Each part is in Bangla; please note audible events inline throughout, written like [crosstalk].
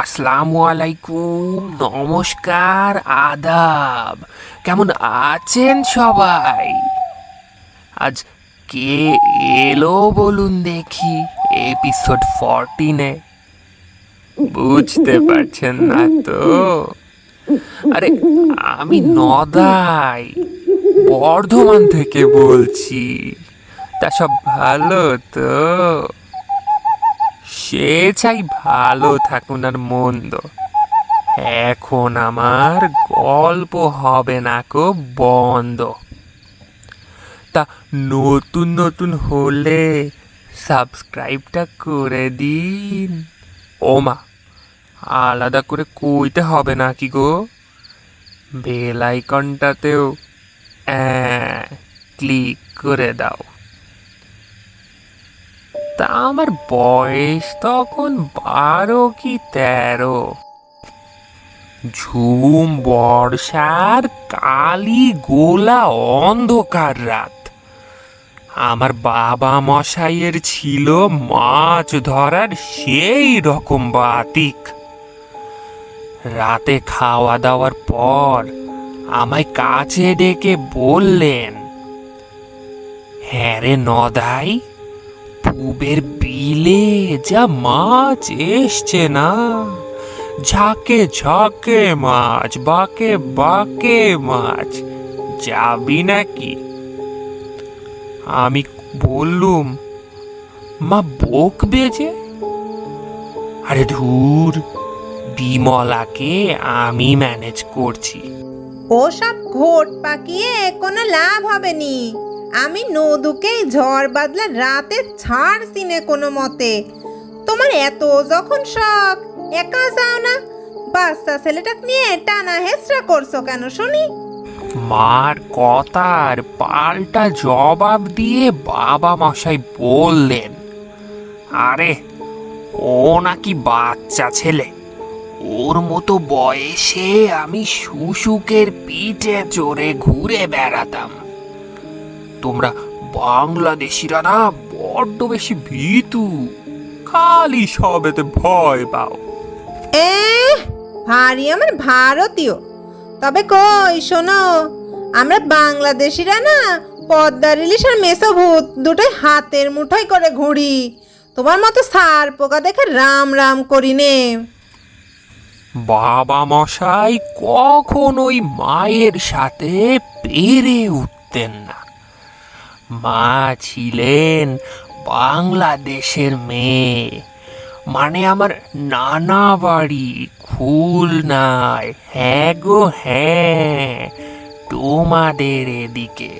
আসসালামু আলাইকুম, নমস্কার, আদাব। কেমন আছেন সবাই? আজ কে এলো বলুন দেখি এপিসোড ফরটিনে বুঝতে পারছেন না তো? আরে, আমি নদাই, বর্ধমান থেকে বলছি। তা সব ভালো তো? সে চাই ভালো থাকুন আর মন্দ। এখন আমার গল্প হবে না কো বন্ধ। তা নতুন নতুন হলে সাবস্ক্রাইবটা করে দিন। ওমা, আলাদা করে কইতে হবে না কি গো? বেল আইকনটাতেও ক্লিক করে দাও। তা আমার বয়স তখন বারো কি তেরো। ঝুম বর্ষার কালি গোলা অন্ধকার রাত। আমার বাবা মশাইয়ের ছিল মাছ ধরার সেই রকম বাতিক। রাতে খাওয়া দাওয়ার পর আমায় কাছে ডেকে বললেন হ্যাঁ রে নদাই পুবের বিলে যা মাছ এসছে না। ঝাঁকে ঝাঁকে মাছ, বাকে বাকে মাছ, যাবি নাকি? আমি বললুম, মা, বোক বেজে? আরে ধুর, বিমলাকে আমি ম্যানেজ করছি। ওসব ঘোট পাকিয়ে কোনো লাভ হবে নি। আমি নদুকেই ঝড় বাদলা রাতে ছাড় সিনে কোনো মতে। তোমার এত যখন শখ, একা যাও না। বাচ্চা ছেলেটাকে নিয়ে টানা হেসরা করছ কেন, শুনি? মার কথার পাল্টা জবাব দিয়ে বাবা মশাই বললেন, আরে, ও নাকি বাচ্চা ছেলে। ওর মতো বয়সে আমি শুশুকের পিঠে চড়ে ঘুরে বেড়াতাম। তোমরা বাংলাদেশিরা না বড্ড বেশি ভীতু। খালি সবেতে ভয় পাও। এ ভারী আমার ভারতীয়। তবে কই শোনো আমরা বাংলাদেশিরা না পদ্মার ইলিশ আর মেসো ভূত দুটোই হাতের মুঠোয় করে ঘুরি। তোমার মতো সার পোকা দেখে রাম রাম করি নে। বাবা মশাই কখনোই মায়ের সাথে পেরে উঠতেন না? মা ছিলেন বাংলাদেশের মেয়ে। মানে আমার নানা বাড়ি খুলনায়। হ্যাঁ গো হ্যাঁ তোমাদের এদিকে।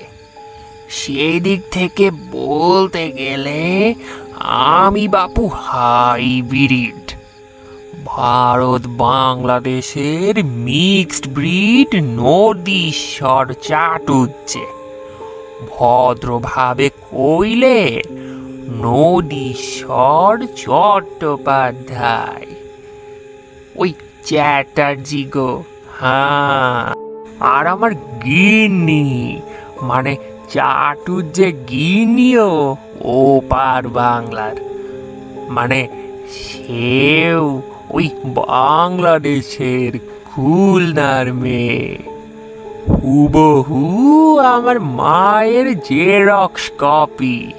সেই দিক থেকে বলতে গেলে আমি বাপু হাইব্রিড। ভারত বাংলাদেশের মিক্সড ব্রিড নদীশ্বর চাটুচ্ছে ভদ্রভাবে কইলে নদীশ্বর চট্টোপাধ্যায়। ওই চ্যাটার্জি গো হ্যাঁ। আর আমার গিন্নি মানে চাটুর যে গিন্নিও, ও পার বাংলার। মানে সেও ওই বাংলাদেশের খুলনার মেয়ে। হুবহু আমার মায়ের জেরক্স কপি।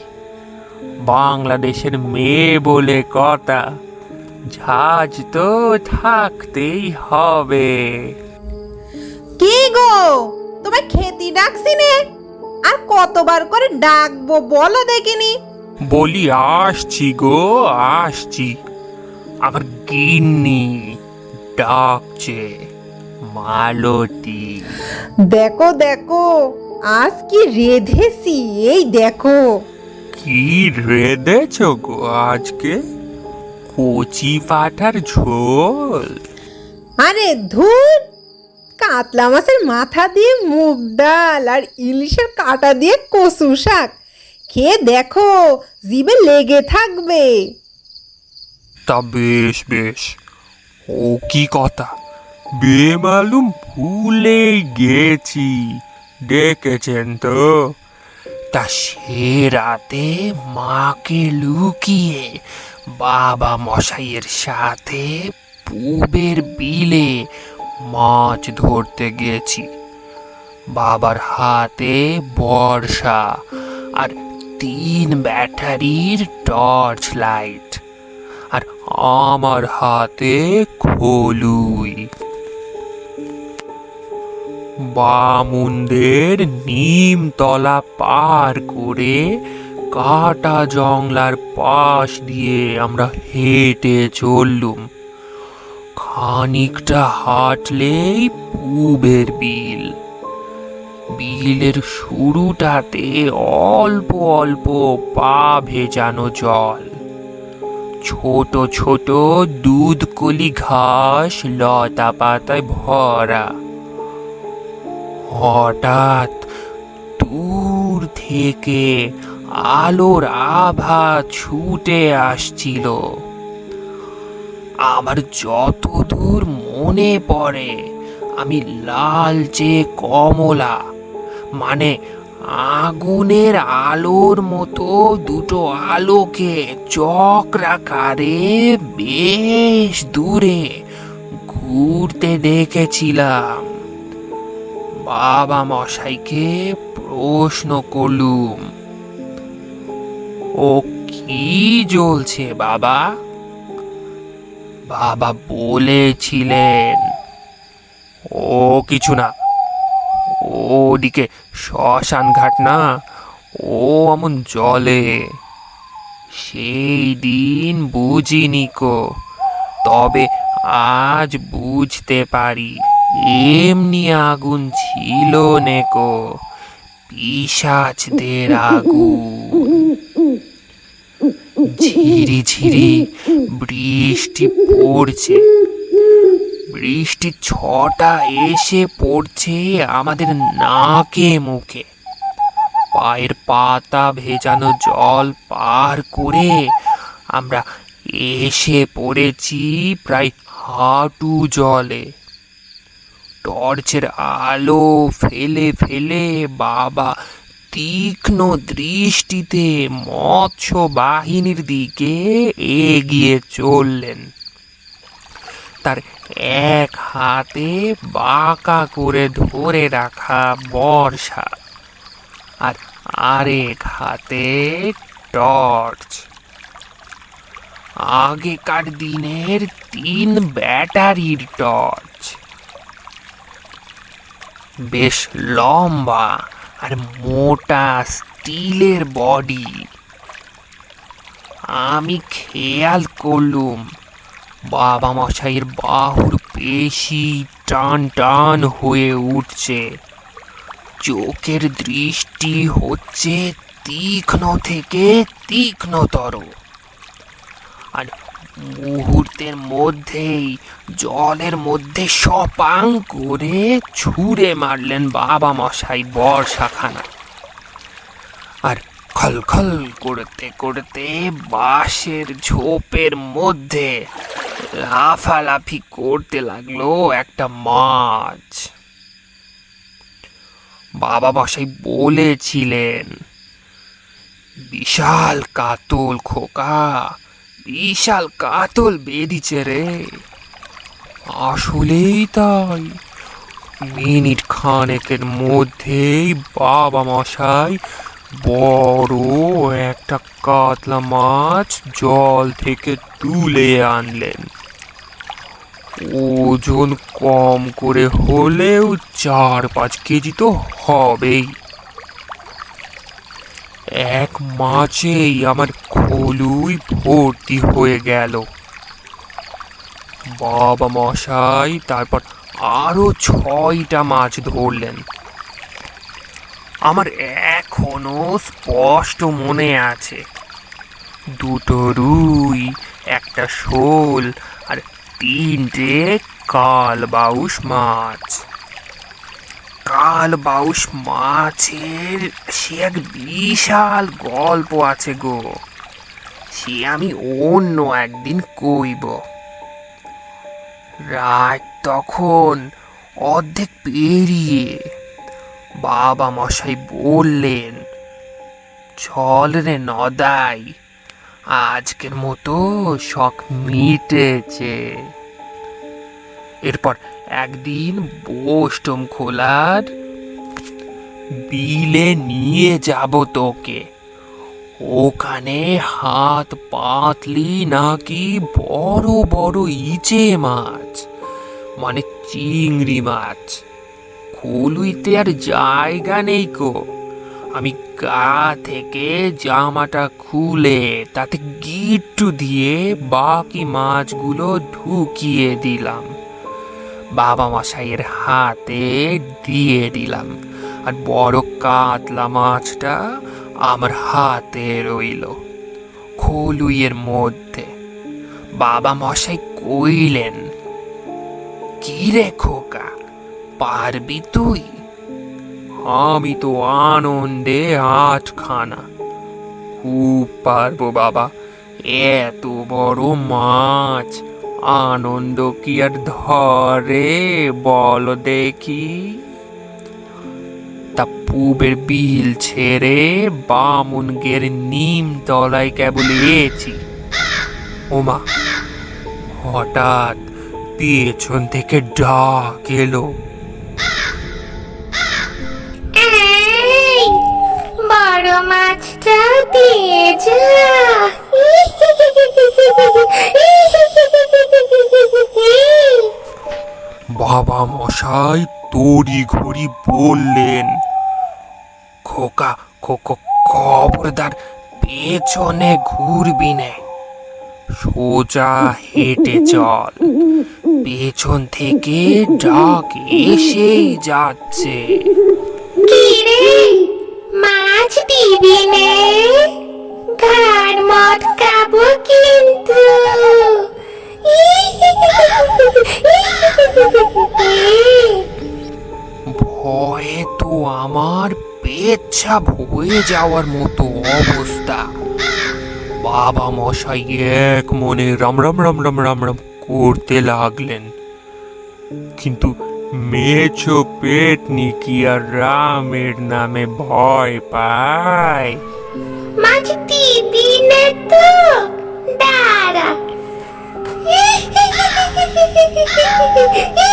বাংলাদেশের মেয়ে বলে কথা ঝাঁজ তো থাকতেই হবে। কি গো তোমায় খেতি ডাকছি নে আর কতবার করে ডাকবো বলো দেখিনি। বলি আসছি গো আসছি। আমার গিন্নি ডাকছে। মালতী। দেখো দেখো আজ কি রেধেছি এই দেখো। কি রেঁধেছ গো আজকে? কচি পাঠার ঝোল। আরে ধুর কাতলা মাছের মাথা দিয়ে মুগ ডাল আর ইলিশের কাটা দিয়ে কচু শাক। খেয়ে দেখো জিভে লেগে থাকবে। তা বেশ বেশ। ও কি কথা? বেমালুম ভুলে গেছি, ডেকেছেন তো। তা সে রাতে মাকে লুকিয়ে বাবা মশাইয়ের সাথে পুবের বিলে মাছ ধরতে গেছি। বাবার হাতে বর্ষা আর তিন ব্যাটারির টর্চ লাইট আর আমার হাতে খোলুই। বামুনদের নিমতলা পার করে কাটা জংলার পাশ দিয়ে আমরা হেঁটে চললুম। খানিকটা হাঁটলেই পুবের বিল। বিলের শুরুটাতে অল্প অল্প পা ভেজানো জল। ছোট ছোট দুধকলি ঘাস লতা পাতায় ভরা। হঠাৎ দূর থেকে আলোর আভা ছুটে আসছিল। আমার যতদূর মনে পড়ে, আমি লালচে কমলা মানে আগুনের আলোর মতো দুটো আলোকে চক্রাকারে বেশ দূরে ঘুরতে দেখেছিলাম। বাবা মশাইকে প্রশ্ন করলুম, ও কি জ্বলছে বাবা? বাবা বলেছিলেন, ও কিছু না, ওদিকে শ্মশান ঘাট না, ও এমন জলে। সেই দিন বুঝিনি কো তবে আজ বুঝতে পারি। এমনি আগুন ছিল নেকো পিসাচদের আগুন। ঝিরি ঝিরি বৃষ্টি পড়ছে। বৃষ্টি ছটা এসে পড়ছে আমাদের নাকে মুখে। পায়ের পাতা ভেজানো জল পার করে আমরা এসে পড়েছি প্রায় হাঁটু জলে। টর্চের আলো ফেলে ফেলে বাবা তীক্ষ্ণ দৃষ্টিতে মৎস্য বাহিনীর দিকে এগিয়ে চললেন। তার এক হাতে বাঁকা করে ধরে রাখা বর্ষা আর আরেক হাতে টর্চ। আগেকার দিনের তিন ব্যাটারির টর্চ। বেশ লম্বা আর মোটা স্টিলের বডি। আমি খেয়াল করলুম বাবা মশাইয়ের বাহুর পেশি টান টান হয়ে উঠছে। চোখের দৃষ্টি হচ্ছে তীক্ষ্ণ থেকে তীক্ষ্ণতর। আর মুহূর্তের মধ্যেই, জলের মধ্যে সপাং করে ছুঁড়ে মারলেন বাবা মশাই বর্ষাখানা। আর খলখল করতে করতে বাঁশের ঝোপের মধ্যে লাফালাফি করতে লাগল একটা মাছ। বাবা মশাই বলেছিলেন, বিশাল কাতল খোকা বিশাল কাতল বেরিয়েছে রে। আসলেই তাই। মিনিট খানেকের মধ্যেই বাবা মশাই বড় একটা কাতলা মাছ জল থেকে তুলে আনলেন। ওজন কম করে হলেও চার পাঁচ কেজি তো হবেই। এক মাছেই আমার খোলুই ভর্তি হয়ে গেল। বাবা মশাই, তারপর আরও ছয়টা মাছ ধরলেন। আমার এখনও স্পষ্ট মনে আছে, দুটো রুই, একটা শোল আর তিনটে কাল বাউস মাছ। কাল বাউস মাছের সে এক বিশাল গল্প আছে গো। সে আমি অন্য একদিন কইব। রাত তখন অর্ধেক পেরিয়ে বাবা মশাই বললেন, চল রে নদাই, আজকের মতো শখ মিটেছে। এরপর একদিন বোস্টম খোলার বিলে নিয়ে যাব তোকে। ওখানে হাত পাতলি নাকি বড় বড় ইচে মাছ মানে চিংড়ি মাছ? খুলুইতে আর জায়গা নেই কো আমি গা থেকে জামাটা খুলে তাতে গিট্টু দিয়ে বাকি মাছগুলো ঢুকিয়ে দিলাম। বাবা মশাইয়ের হাতে দিয়ে দিলাম। আর বড় কাতলা মাছটা আমার হাতে রইল খলুইয়ের মধ্যে। বাবা মশাই কইলেন, কি রে খোকা, পারবি তুই? আমি তো আনন্দে আটখানা, খুব পারব বাবা, এত বড় মাছ, আনন্দ কি আর ধরে বল দেখি? পুবের বিল ছেড়ে বামুনগের নিম তলায় কেবল এছি ওমা হঠাৎ পেছন থেকে ডাক এলো। বড় মাছটা দিয়ে যা। বাবা মশাই তড়ি ঘড়ি বললেন খোকা খোকো খবরদার পেছনে ঘুরবি নে। সোজা হেঁটে চল। পেছন থেকে ডাক এসেই যাচ্ছে। কি রে মাছ দিবি নে? ঘাড় খাব কিন্তু। ভয়ে তো আমার পেচ্ছাপ হয়ে যাওয়ার মতো অবস্থা। বাবা মশাই, এক মনে রাম রাম রাম রাম রাম রাম করতে লাগলেন। কিন্তু মেছো পেটনি কি আর রামের নামে ভয় পায়। মাছ তো দাঁড়া। [laughs]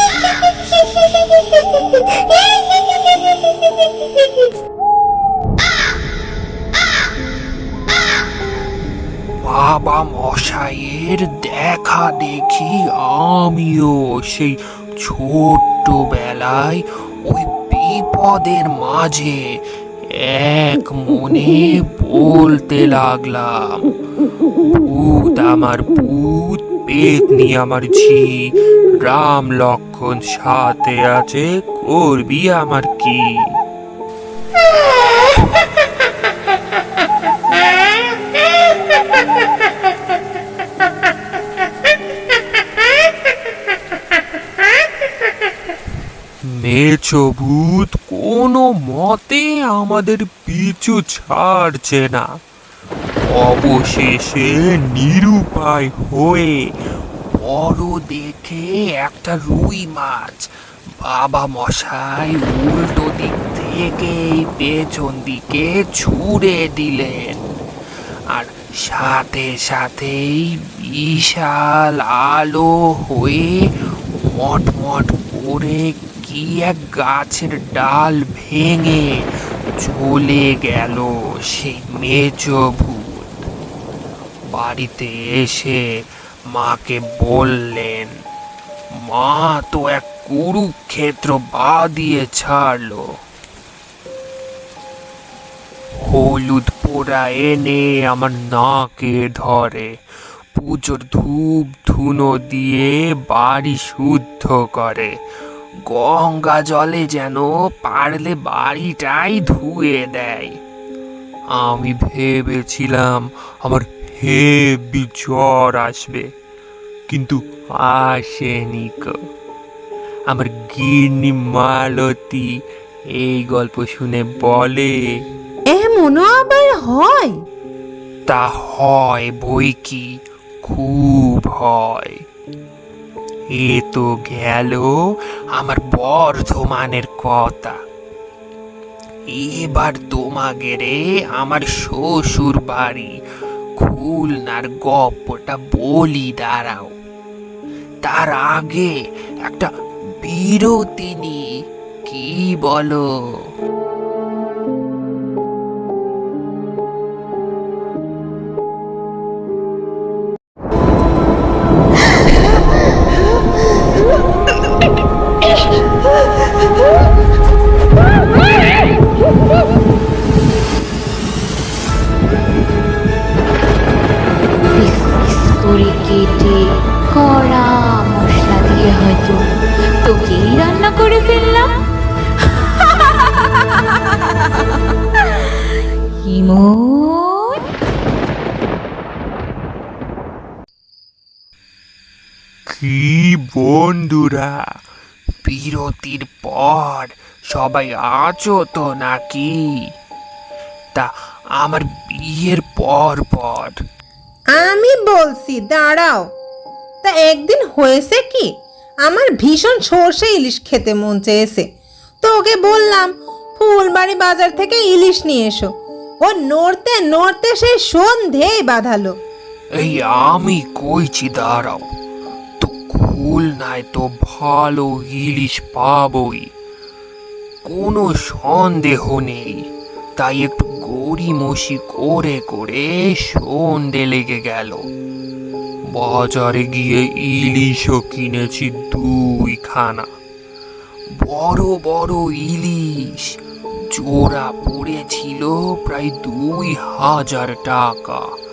বাবা মশাইয়ের দেখা দেখি আমিও সেই ছোট্ট বেলায় ওই বিপদের মাঝে এক মনে বলতে লাগলাম, ভূত আমার ভূত পেতনি আমার ঝি রাম লক্ষণ সাথে আছে, করবি আমার কি? মেছো ভূত, কোনো মতে আমাদের পিছু ছাড়ছে না। অবশেষে নিরুপায় হয়ে বড় দেখে একটা রুই মাছ বাবা মশাই উল্টো দিক থেকে পেছন দিকে ছুঁড়ে দিলেন। আর সাথে সাথেই বিশাল আলো হয়ে মটমট করে কি এক গাছের ডাল ভেঙে চলে গেল সেই মেজো বাড়িতে এসে মাকে বললেন, মা তো এক কুরুক্ষেত্র বা দিয়ে ছাড়লো। হলুদ পোড়া এনে আমার নাকে ধরে, পুজোর ধূপ ধুনো দিয়ে বাড়ি শুদ্ধ করে। গঙ্গা জলে যেন পারলে বাড়িটাই ধুয়ে দেয়। আমি ভেবেছিলাম আমার হেবি জ্বর আসবে কিন্তু আসেনি আমার গিন্নি মালতী এই গল্প শুনে বলে এমনও আবার হয়? তা হয় বই কি? খুব হয়। এ তো গেল আমার বর্ধমানের কথা। এবার তোমাগেরে আমার শ্বশুর বাড়ি খুলনার গপ্পটা বলি দাঁড়াও। তার আগে একটা বিরতি নি কি বলো? বন্ধুরা বিরতির পর সবাই আছো তো নাকি? তা আমার বিয়ের পর পর। আমি বলছি দাঁড়াও। তা একদিন হয়েছে কি? আমার ভীষণ সর্ষে ইলিশ খেতে মন চেয়েছে। তো ওকে বললাম ফুলবাড়ি বাজার থেকে ইলিশ নিয়ে এসো। ও নড়তে নড়তে সেই সন্ধেই বাঁধালো। এই আমি কইছি দাঁড়াও। খুলনায় তো ভালো ইলিশ পাবই। কোনো সন্দেহ নেই। তাই একটু গড়িমসি করে করে সন্ধে লেগে গেল। বাজারে গিয়ে ইলিশও কিনেছি দুইখানা। বড় বড় ইলিশ। জোড়া পড়েছিল প্রায় দুই হাজার টাকা।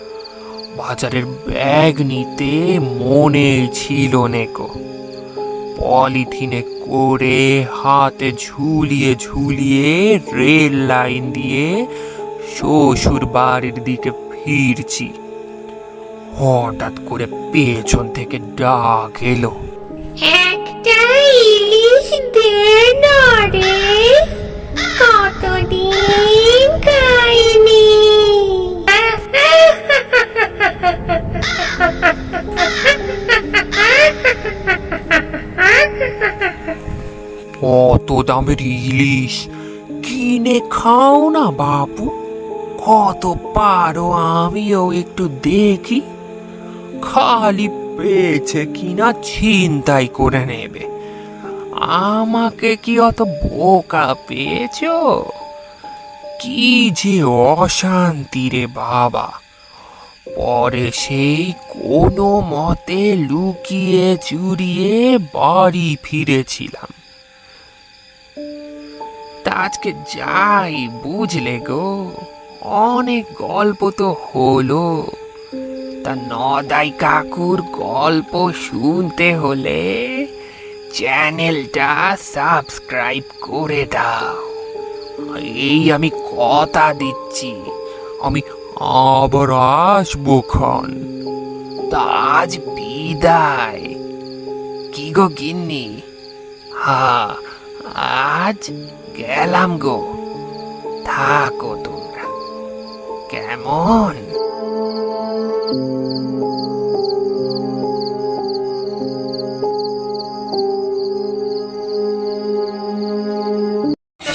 বাজারের ব্যাগ নিতে মনে ছিল নেকো। পলিথিনে করে হাতে ঝুলিয়ে ঝুলিয়ে রেল লাইন দিয়ে শ্বশুর বাড়ির দিকে ফিরছি। হঠাৎ করে পেছন থেকে ডাক এলো। অত দামের ইলিশ? কিনে খাও না বাপু। কত পারো আমিও একটু দেখি। খালি পেয়েছে কিনা ছিনতাই করে নেবে। আমাকে কি অত বোকা পেয়েছ? কি যে অশান্তি রে বাবা। পরে সেই কোনো মতে লুকিয়ে চুরিয়ে বাড়ি ফিরেছিলাম। তা আজকে যাই, বুঝলে গো। অনেক গল্প তো হলো। তা নদাই কাকুর গল্প শুনতে হলে চ্যানেলটা সাবস্ক্রাইব করে দাও। এই আমি কথা দিচ্ছি, আমি আবার আসব ক্ষণ। তা আজ বিদায়। কি গো গিন্নি? হা, আজ গেলাম গো। থাকো তোমরা। কেমন?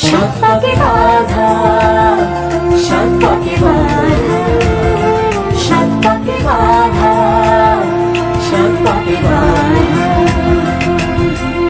সব বাধা